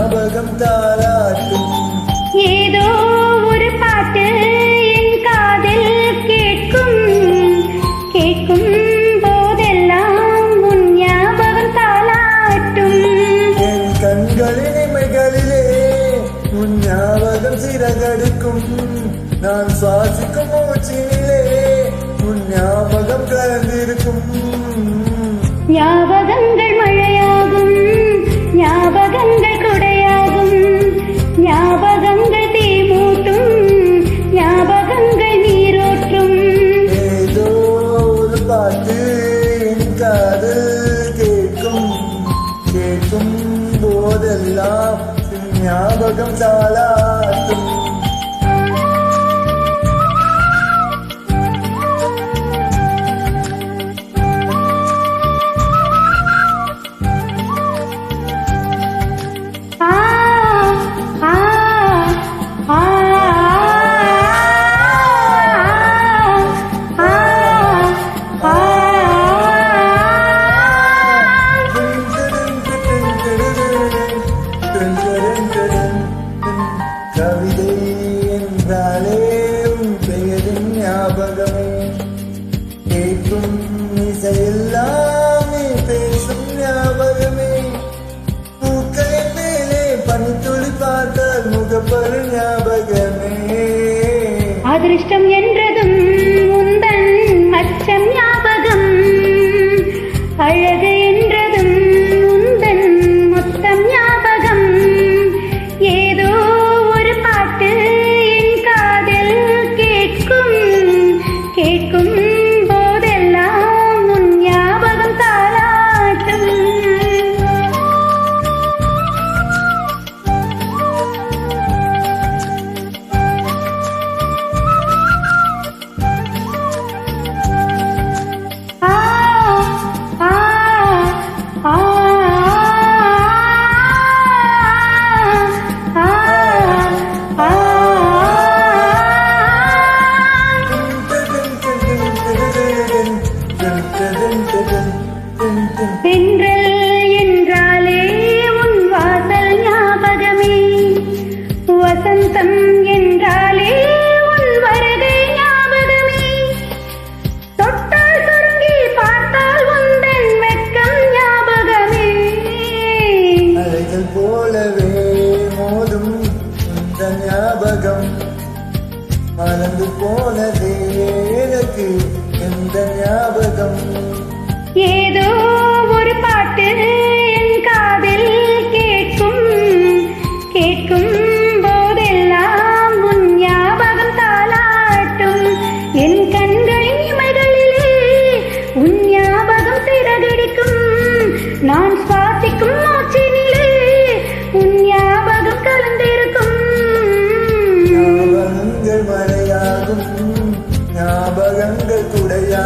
ஞாபகம் தாளாட்டும். ஏதோ ஒரு பாட்டு என் காதில் கேட்கும். கேட்கும் போதெல்லாம் உன் ஞாபகம் தாளாட்டும். என் கண்களின் இமைகளிலே உன் ஞாபகம் சிறகடுக்கும். நான் சுவாசிக்கும் மூச்சினிலே உன் ஞாபகம் கலந்திருக்கும். ஞாபகங்கள் எல்லாம் ஞாபகம் தாளாட்டும் கவிதை என்றாலே உன் பெயரின் ஞாபகமே கேட்கும் இசையெல்லாம் நீ பேசும் ஞாபகமே பூக்களின் மேலே பனித்துளி பார்த்தால் முகப்பரு ஞாபகமே அதிர்ஷ்டம் என்றதும் உந்தன் அச்சம் தென்றல் என்றாலே உன் வாசல் ஞாபகமே. வசந்தம் என்றாலே உன் வருகை ஞாபகமே. தொட்டால் சுருங்கி பார்த்தால் உந்தன் வெட்கம் ஞாபகமே. அலைகள் போலவே மோதும் இந்த ஞாபகம். மறந்து போனதே எனக்கு எந்த ஞாபகம்? ஏதோ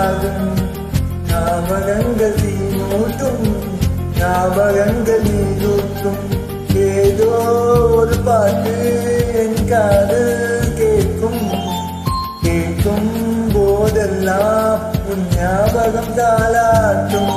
குடையாகும் ஞாபகங்கள் தீமூட்டும் ஞாபகங்கள் நீரூட்டும் ஏதோ ஒரு பாட்டு என் காது கேட்கும். கேட்கும் போதெல்லாம் உன் ஞாபகம் தாளாட்டும்.